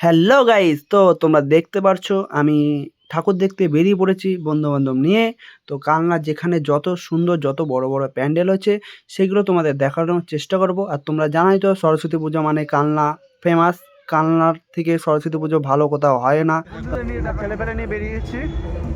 Hello guys তো তোমরা দেখতে পারছ আমি ঠাকুর দেখতে বেরিয়ে পড়েছি বন্ধু বান্ধব নিয়ে তো কালনার যেখানে যত সুন্দর যত বড় বড় প্যান্ডেল হচ্ছে সেগুলো তোমাদের দেখানোর চেষ্টা করব আর তোমরা জানাই তো সরস্বতী পুজো মানে কালনা ফেমাস কালনার থেকে সরস্বতী পুজো ভালো কোথাও হয় না ছেলে পেলে নিয়ে বেরিয়েছি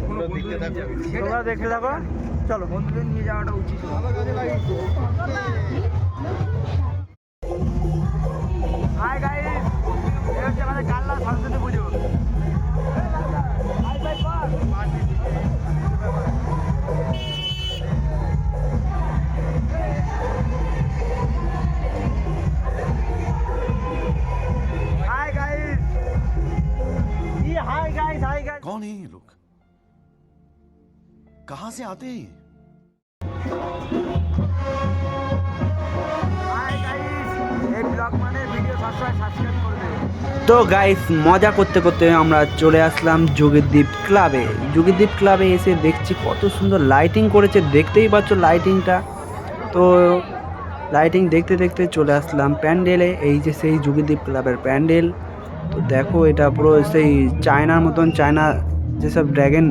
তোমরা দেখতে থাকো চলো বন্ধুদের নিয়ে যাওয়াটা উচিত হচ্ছে আমাদের কালনা সরস্বতী পুজো हाय गाइस ये हाय गाइस हाय गाइस कौन है ये लोग कहां से आते हैं ये হাই গাইস এই ব্লগ মানে ভিডিও সবসময় সাবস্ক্রাইব করবে তো গাইস মজা করতে করতে আমরা চলে আসলাম যোগীদ্বীপ ক্লাবে যোগীদ্বীপ ক্লাবে এসে দেখছি কত সুন্দর লাইটিং করেছে, দেখতেই পাচ্ছ লাইটিংটা তো লাইটিং দেখতে দেখতে চলে আসলাম প্যান্ডেলে, এই যে সেই যোগীদ্বীপ ক্লাবের প্যান্ডেল। তো দেখো এটা পুরো সেই চায়নার মতন, চায়না যেসব ড্র্যাগন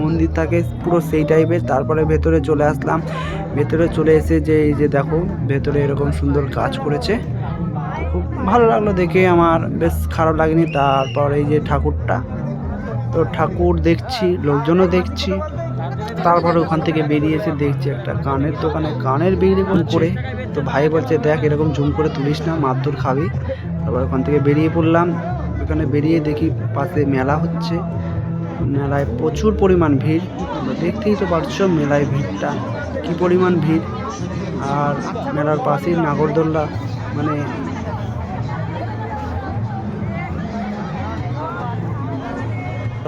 মন্দির থাকে, পুরো সেই টাইপের তারপরে ভেতরে চলে আসলাম। ভেতরে চলে এসে যে, এই যে দেখো, ভেতরে এরকম সুন্দর কাজ করেছে। ভালো লাগল দেখে আমার বেশ খারাপ লাগেনি। তারপর এই যে ঠাকুরটা তো ঠাকুর দেখছি লোকজনও দেখছি। তারপর ওখান থেকে বেরিয়ে এসে দেখছি একটা কানের দোকানে কানের বিক্রি করে? তো ভাই বলছে দেখ এরকম ঝুম করে তুলিস না মারধর খাবি। তারপর ওখান থেকে বেরিয়ে পড়লাম। ওখানে বেরিয়ে দেখি পাশে মেলা হচ্ছে। মেলায় প্রচুর পরিমাণ ভিড়। দেখতেই তো পারছ মেলায় ভিড়টা কি পরিমাণ ভিড়। আর মেলার পাশেই নাগরদোল্লা মানে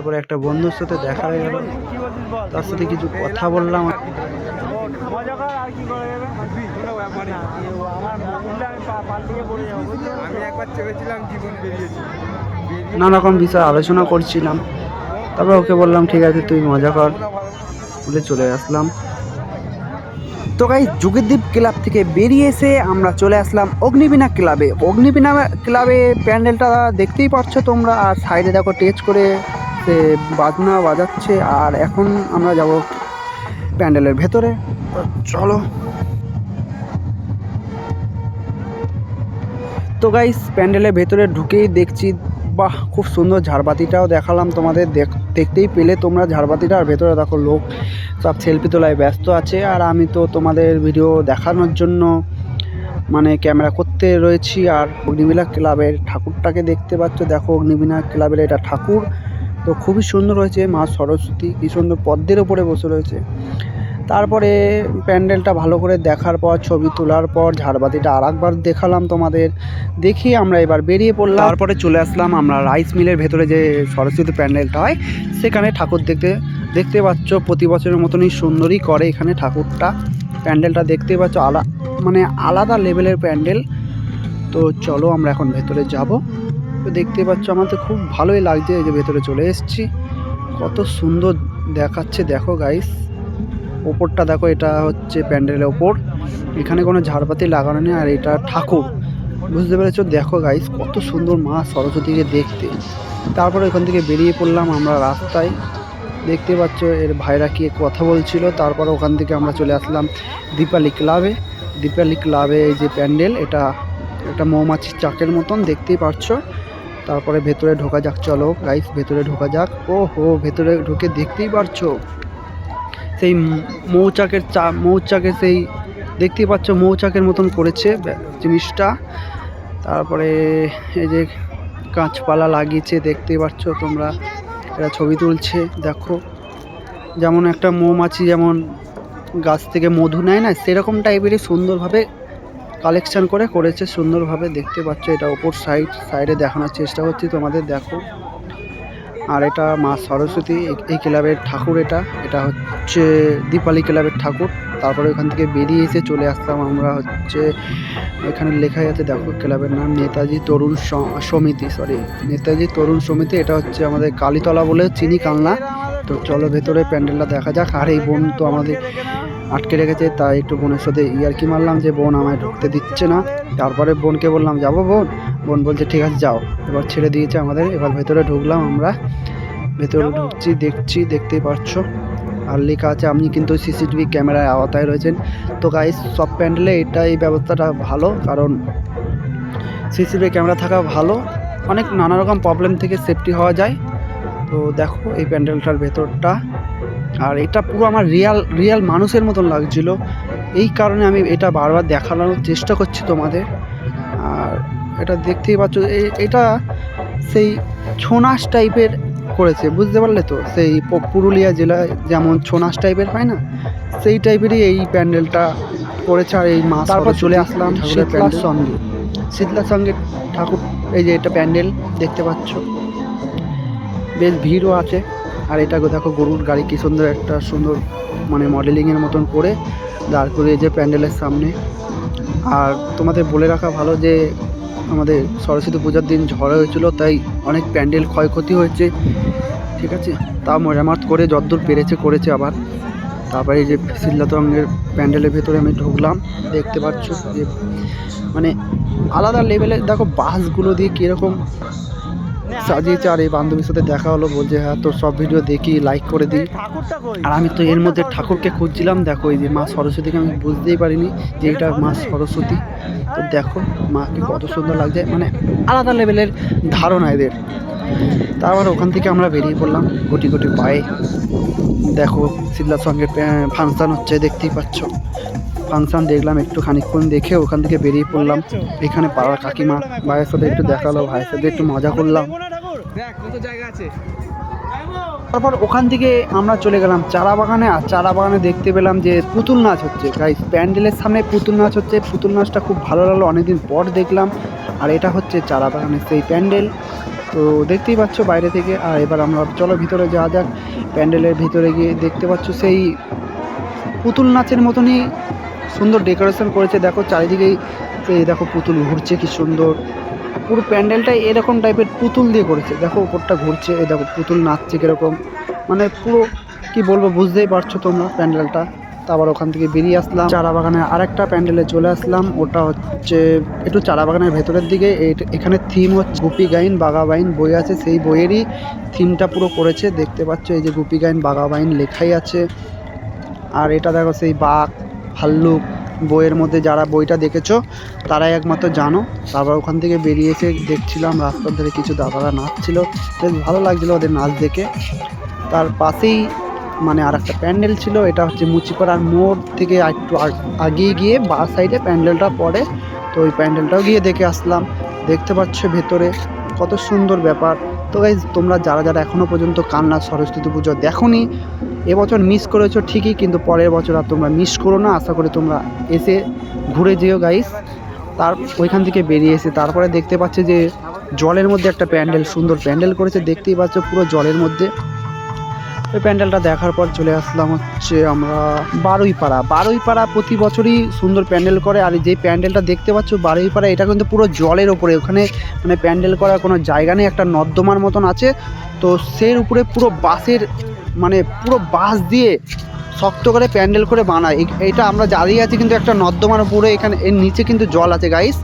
তারপরে একটা বন্ধুর সাথে দেখা হয়ে গেল। তার সাথে কিছু কথা বললাম। নানা রকম বিষয়ে আলোচনা করছিলাম। তারপর ওকে বললাম, ঠিক আছে, তুই মজা কর। বলে চলে আসলাম। তো গাই যুগদ্বীপ ক্লাব থেকে বেরিয়ে এসে আমরা চলে আসলাম অগ্নিবীণা ক্লাবে। অগ্নিবীণা ক্লাবে প্যান্ডেলটা দেখতেই পাচ্ছ তোমরা। আর সাইডে দেখো টেচ করে সে বাজনা বাজাচ্ছে আর এখন আমরা যাব প্যান্ডেলের ভেতরে। চলো। তো গাইস প্যান্ডেলের ভেতরে ঢুকেই দেখছি, বাহ, খুব সুন্দর ঝাড়বাতিটাও দেখালাম তোমাদের, দেখ- দেখতেই পেলে তোমরা ঝাড়বাতিটা আর ভেতরে দেখো লোক সব সেলফি তোলায় ব্যস্ত আছে। আর আমি তো তোমাদের ভিডিও দেখানোর জন্য মানে ক্যামেরা করতে রয়েছি। আর অগ্নিবীণা ক্লাবের ঠাকুরটাকে দেখতে পাচ্ছ। দেখো অগ্নিবীণা ক্লাবের এটা ঠাকুর। তো খুবই সুন্দর হয়েছে, মা সরস্বতী কি সুন্দর পদ্মের ওপরে বসে রয়েছে। তারপরে প্যান্ডেলটা ভালো করে দেখার পর, ছবি তোলার পর, ঝাড়বাতিটা আর একবার দেখালাম তোমাদের। দেখি আমরা এবার বেরিয়ে পড়লাম। তারপরে চলে আসলাম আমরা রাইস মিলের ভেতরে যে সরস্বতী প্যান্ডেলটা হয়, সেখানে ঠাকুর দেখতে দেখতে পাচ্ছ, প্রতি বছরের মতনই সুন্দরই করে এখানে ঠাকুরটা। প্যান্ডেলটা দেখতে পাচ্ছ, আলা মানে আলাদা লেভেলের প্যান্ডেল। তো চলো আমরা এখন ভেতরে যাব। তো দেখতে পাচ্ছ, আমার তো খুব ভালোই লাগছে এই যে ভেতরে চলে এসেছি। কত সুন্দর দেখাচ্ছে, দেখো গাইস ওপরটা দেখো, এটা হচ্ছে প্যান্ডেলের ওপর। এখানে কোনো ঝাড়পাতি লাগানো নেই, আর এটা ঠাকুর। বুঝতে পেরেছ? দেখো গাইস কত সুন্দর মা সরস্বতীকে দেখতে। তারপরে ওখান থেকে বেরিয়ে পড়লাম আমরা রাস্তায়। দেখতে পাচ্ছ, এর ভাইরা কি কথা বলছিল। তারপর ওখান থেকে আমরা চলে আসলাম দীপালি ক্লাবে দীপালি ক্লাবে এই যে প্যান্ডেল, এটা একটা মৌমাছির চাকের মতন, দেখতেই পারছ তারপরে ভেতরে ঢোকা যাক, চলো গাইস ভেতরে ঢোকা যাক। ও হো ভেতরে ঢুকে দেখতেই পারছ? সেই মৌচাকের চা, মৌচাকে সেই, দেখতেই পাচ্ছ মৌচাকের মতন করেছে জিনিসটা। তারপরে এই যে গাছপালা লাগিয়েছে, দেখতেই পাচ্ছ তোমরা। এরা ছবি তুলছে, দেখো। যেমন একটা মৌমাছি যেমন গাছ থেকে মধু নেয় না, সেরকম টাইপেরই সুন্দরভাবে কালেকশন করে করেছে, সুন্দরভাবে দেখতে পাচ্ছ এটা ওপর সাইড সাইডে দেখানোর চেষ্টা করছি তোমাদের, দেখো। আর এটা মা সরস্বতী, এই- ক্লাবের ঠাকুর এটা এটা হচ্ছে দীপালি ক্লাবের ঠাকুর। তারপরে ওখান থেকে বেরিয়ে এসে চলে আসতাম আমরা হচ্ছে, এখানে লেখাই আছে, দেখো ক্লাবের নাম নেতাজি তরুণ সমিতি সরি নেতাজি তরুণ সমিতি, এটা হচ্ছে আমাদের কালীতলা বলে চিনি কালনা। তো চলো ভেতরে প্যান্ডেলটা দেখা যাক, আর এই বোন তো আমাদের আটকে রেখেছে, তাই একটু বোনের সাথে ইয়ারকি মারলাম যে বোন আমায় ঢুকতে দিচ্ছে না। তারপরে বোনকে বললাম, যাব বোন? বোন বলছে, ঠিক আছে, যাও। এবার ছেড়ে দিয়েছে আমাদের, এবার ভেতরে ঢুকলাম আমরা। ভেতরে ঢুকছি, দেখছি, দেখতেই পাচ্ছ। আর লেখা আছে, আপনি কিন্তু সিসিটিভি ক্যামেরার আওতায় রয়েছেন। তো গাইস সব প্যান্ডেলে এটা, এই ব্যবস্থাটা ভালো, কারণ সিসিটিভি ক্যামেরা থাকা ভালো। অনেক নানা রকম প্রবলেম থেকে সেফটি হওয়া যায়। তো দেখো এই প্যান্ডেলটার ভেতরটা। আর এটা পুরো আমার রিয়াল রিয়াল মানুষের মতন লাগছিল। এই কারণে আমি এটা বারবার দেখানোর চেষ্টা করছি তোমাদের। আর এটা দেখতেই পাচ্ছ এটা সেই ছোনাস টাইপের করেছে বুঝতে পারলে তো? সেই পুরুলিয়া জেলায় যেমন ছোনাস টাইপের হয় না? সেই টাইপেরই এই প্যান্ডেলটা করেছে আর এই মাস তারপর চলে আসলাম শীতলার সঙ্গে। শীতলার সঙ্গে ঠাকুর এই যে এটা প্যান্ডেল দেখতে পাচ্ছ। বেশ ভিড়ও আছে। আর এটা দেখো গরুর গাড়ি, কি সুন্দর একটা সুন্দর মানে মডেলিংয়ের মতন করে দাঁড় করিয়ে যে প্যান্ডেলের সামনে। আর তোমাদের বলে রাখা ভালো যে, আমাদের সরস্বতী পূজার দিন ঝড় হয়েছিল, তাই অনেক প্যান্ডেল ক্ষয়ক্ষতি হয়েছে, ঠিক আছে? তা মেরামত করে যতদূর পেরেছে, করেছে আবার। তারপরে যে শিল্লাতঙ্গের প্যান্ডেলের ভেতরে আমি ঢুকলাম, দেখতে পাচ্ছ যে মানে আলাদা লেভেলের দেখো বাসগুলো দিয়ে কীরকম সাজিয়েছে আর এই বান্ধবীর সাথে দেখা হলো, বলছে হ্যাঁ তোর সব ভিডিও দেখি লাইক করে দিই। আর আমি তো এর মধ্যে ঠাকুরকে খুঁজছিলাম, দেখো, এই যে মা সরস্বতীকে আমি বুঝতেই পারিনি যে এটা মা সরস্বতী। তো দেখো, মাকে কত সুন্দর লাগছে মানে আলাদা লেভেলের ধারণা এদের। তারপর ওখান থেকে আমরা বেরিয়ে পড়লাম গুটি গুটি পায়ে। দেখো শিল্লার সঙ্গে ফাংশান হচ্ছে, দেখতেই পাচ্ছ। ফাংশান দেখলাম একটু খানিকক্ষণ দেখে ওখান থেকে বেরিয়ে পড়লাম। এখানে পাড়ার কাকিমা ভাইয়ের সাথে একটু দেখাল ভাইয়ের সাথে একটু মজা করলাম। তারপর ওখান থেকে আমরা চলে গেলাম চারা বাগানে আর চারা বাগানে দেখতে পেলাম যে পুতুল নাচ হচ্ছে। গাইস প্যান্ডেলের সামনে পুতুল নাচ হচ্ছে। পুতুল নাচটা খুব ভালো লাগল অনেকদিন পর দেখলাম। আর এটা হচ্ছে চারা বাগানের সেই প্যান্ডেল। তো দেখতেই পাচ্ছ বাইরে থেকে। আর এবার আমরা চলো ভিতরে যাওয়া যাক। প্যান্ডেলের ভিতরে গিয়ে দেখতে পাচ্ছ সেই পুতুল নাচের মতনই সুন্দর ডেকোরেশন করেছে। দেখো চারিদিকেই এই দেখো পুতুল ঘুরছে, কি সুন্দর। পুরো প্যান্ডেলটাই এরকম টাইপের পুতুল দিয়ে করেছে। দেখো, উপরটা ঘুরছে, এই দেখো পুতুল নাচছে কীরকম। মানে পুরো, কি বলব, বুঝতেই পারছ তোমরা প্যান্ডেলটা। তারপর ওখান থেকে বেরিয়ে আসলাম। চারা বাগানের আরেকটা প্যান্ডেলে চলে আসলাম। ওটা হচ্ছে একটু চারা বাগানের ভেতরের দিকে। এখানে থিম হচ্ছে গুপি গাইন, বাঘা বাইন বই আছে, সেই বইয়েরই থিমটা পুরো করেছে। দেখতে পাচ্ছ, এই যে গুপি গাইন, বাঘা বাইন লেখাই আছে। আর এটা দেখো সেই বাঘ। ভাল্লুক বইয়ের মধ্যে যারা বইটা দেখেছ, তারাই একমাত্র জানো। তারপর ওখান থেকে বেরিয়ে এসে দেখছিলাম, রাস্তার ধারে কিছু দাদারা নাচছিল। বেশ ভালো লাগছিল ওদের নাচ দেখে। তার পাশেই মানে আর একটা প্যান্ডেল ছিল, এটা হচ্ছে মুচিপাড়ার মোড় থেকে একটু আগিয়ে গিয়ে বা সাইডে প্যান্ডেলটা পড়ে। তো ওই প্যান্ডেলটাও গিয়ে দেখে আসলাম। দেখতে পাচ্ছ ভেতরে কত সুন্দর ব্যাপার। তো গাইজ তোমরা যারা যারা এখনও পর্যন্ত কান্না সরস্বতী পুজো দেখোনি, এবছর মিস করেছ ঠিকই, কিন্তু পরের বছর আর তোমরা মিস করো না। আশা করি তোমরা এসে ঘুরে যেও গাইস তার ওইখান থেকে বেরিয়ে এসে তারপরে দেখতে পাচ্ছে যে জলের মধ্যে একটা প্যান্ডেল, সুন্দর প্যান্ডেল করেছে। দেখতেই পাচ্ছ পুরো জলের মধ্যে। ওই প্যান্ডেলটা দেখার পর চলে আসলাম হচ্ছে আমরা বারুইপাড়া। বারুইপাড়া প্রতি বছরই সুন্দর প্যান্ডেল করে, আর যে প্যান্ডেলটা দেখতে পাচ্ছ বারুইপাড়া, এটা কিন্তু পুরো জলের ওপরে ওখানে মানে প্যান্ডেল করার কোনো জায়গা নেই, একটা নর্দমার মতন আছে। তো সের উপরে পুরো বাঁশের মানে পুরো বাঁশ দিয়ে শক্ত করে প্যান্ডেল করে বানায়। এটা আমরা দাঁড়িয়ে আছি কিন্তু একটা নর্দমার উপরে, এখানে এর নিচে কিন্তু জল আছে গাইস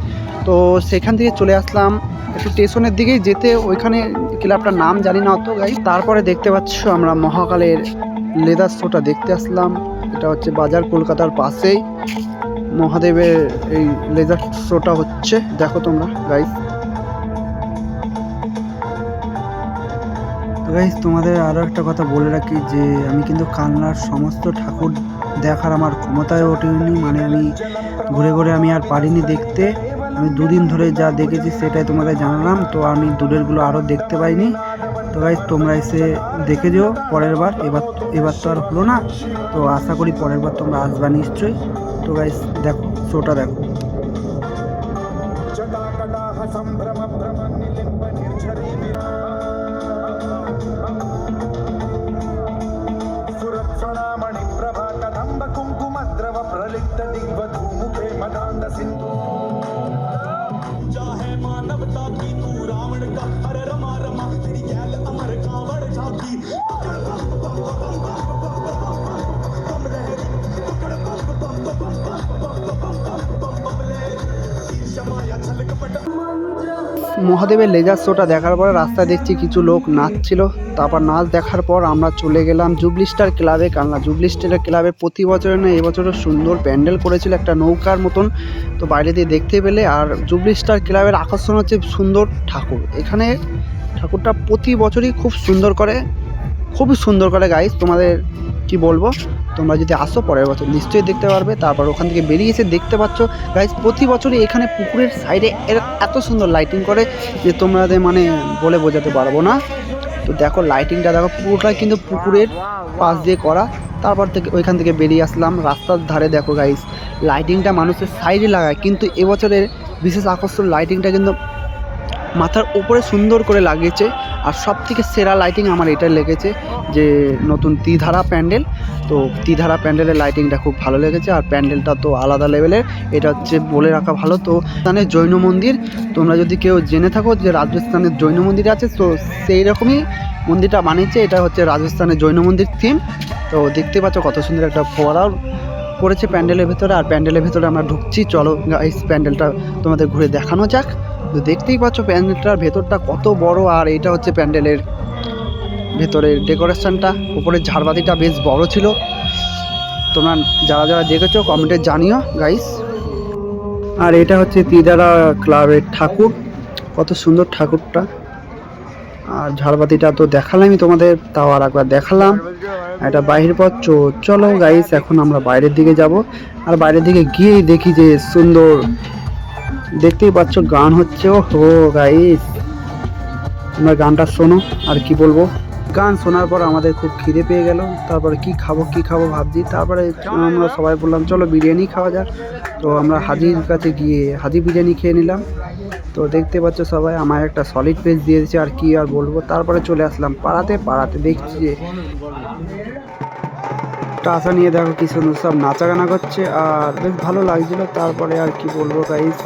তো সেখান থেকে চলে আসলাম একটু স্টেশনের দিকেই যেতে ওইখানে ক্লাবটার নাম জানি না অত গাইস। তারপরে দেখতে পাচ্ছ আমরা মহাকালের লেদার শোটা দেখতে আসলাম। এটা হচ্ছে বাজার কলকাতার পাশেই। মহাদেবের এই লেজার শোটা হচ্ছে। দেখো তোমরা, গাইস। গাইস, তোমাদের আরও একটা কথা বলে রাখি যে আমি কিন্তু কান্নার সমস্ত ঠাকুর দেখার আমার ক্ষমতায় ওঠেনি। মানে আমি ঘুরে ঘুরে আমি আর পারিনি দেখতে। আমি দুদিন ধরে যা দেখেছি সেটাই তোমাদের জানালাম। তো আমি দূরেরগুলো আরও দেখতে পাইনি। তো ভাই তোমরা এসে দেখে যেও পরের বার। এবার এবার তো আর হলো না। তো আশা করি পরের বার তোমরা আসবা নিশ্চয়ই। তো ভাই দেখো, শোটা দেখো। মহাদেবের লেজার শোটা দেখার পরে রাস্তায় দেখছি কিছু লোক নাচছিল। তারপর নাচ দেখার পর আমরা চলে গেলাম জুবলি স্টার ক্লাবে। কালনা জুবলি স্টার ক্লাবে প্রতি বছরে না এবছরও সুন্দর প্যান্ডেল করেছিল একটা নৌকার মতন। তো বাইরে দিয়ে দেখতে পেলে আর জুবলি স্টার ক্লাবের আকর্ষণ হচ্ছে সুন্দর ঠাকুর। এখানে ঠাকুরটা প্রতি বছরই খুব সুন্দর করে খুবই সুন্দর করে গাইস তোমাদের কি বলব? তোমরা যদি আসো পরের বছর, নিশ্চয়ই দেখতে পারবে। তারপর ওখান থেকে বেরিয়ে এসে দেখতে পাচ্ছ গাইস প্রতি বছরই এখানে পুকুরের সাইডে এত সুন্দর লাইটিং করে যে তোমাদের মানে বলে বোঝাতে পারব না। তো দেখো লাইটিংটা দেখো পুরোটাই কিন্তু পুকুরের পাশ দিয়ে করা। তারপর থেকে ওইখান থেকে বেরিয়ে আসলাম। রাস্তার ধারে দেখো গাইস লাইটিংটা মানুষের সাইডে লাগায়। কিন্তু এবছরের বিশেষ আকর্ষণ লাইটিংটা কিন্তু মাথার উপরে সুন্দর করে লাগিয়েছে আর সব থেকে সেরা লাইটিং আমার এটা লেগেছে যে নতুন ত্রিধারা প্যান্ডেল। তো ত্রিধারা প্যান্ডেলের লাইটিংটা খুব ভালো লেগেছে আর প্যান্ডেলটা তো আলাদা লেভেলের এটা হচ্ছে বলে রাখা ভালো। তো রাজস্থানের জৈন মন্দির, তোমরা যদি কেউ জেনে থাকো যে রাজস্থানের জৈন মন্দির আছে, তো সেই রকমই মন্দিরটা বানিয়েছে। এটা হচ্ছে রাজস্থানের জৈন মন্দির থিম তো দেখতে পাচ্ছ কত সুন্দর একটা ফোয়ারাও করেছে প্যান্ডেলের ভেতরে। আর প্যান্ডেলের ভেতরে আমরা ঢুকছি। চলো এই প্যান্ডেলটা তোমাদের ঘুরে দেখানো যাক। তো দেখতেই পাচ্ছ প্যান্ডেলটার ভেতরটা কত বড় আর এটা হচ্ছে প্যান্ডেলের ভেতরের ডেকোরেশনটা। উপরের ঝাড়বাতিটা বেশ বড় ছিল। তোমরা যারা যারা দেখেছ, কমেন্টে জানিও গাইস আর এটা হচ্ছে তিদারা ক্লাবের ঠাকুর। কত সুন্দর ঠাকুরটা। আর ঝাড়বাতিটা তো দেখালামই তোমাদের, তাও আর একবার দেখালাম। এটা বাইরের পথ চলো গাইস এখন আমরা বাইরের দিকে যাব। আর বাইরের দিকে গিয়েই দেখি যে সুন্দর দেখতেই পাচ্ছ, গান হচ্ছে ও হো গাইস তোমরা গানটা শোনো, আর কি বলব? গান শোনার পর আমাদের খুব খিদে পেয়ে গেল। তারপরে কি খাব কি খাব ভাবছি। তারপরে আমরা সবাই বললাম, চলো বিরিয়ানি খাওয়া যাক। তো আমরা হাজির কাছে গিয়ে হাজি বিরিয়ানি খেয়ে নিলাম। তো দেখতে পাচ্ছ সবাই, আমার একটা সলিড পেজ দিয়ে দিয়েছে, আর কি আর বলব? তারপরে চলে আসলাম, পাড়াতে পাড়াতে। দেখছি যে টাসা নিয়ে দেখো কি সুন্দর সব নাচা গানা করছে, আর বেশ ভালো লাগছিল। তারপরে আর কি বলব গাইস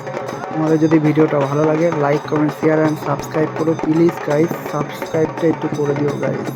তোমাদের যদি ভিডিওটা ভালো লাগে like comment share and subscribe করো। প্লিজ গাইজ সাবস্ক্রাইবটা একটু করে দিও গাইস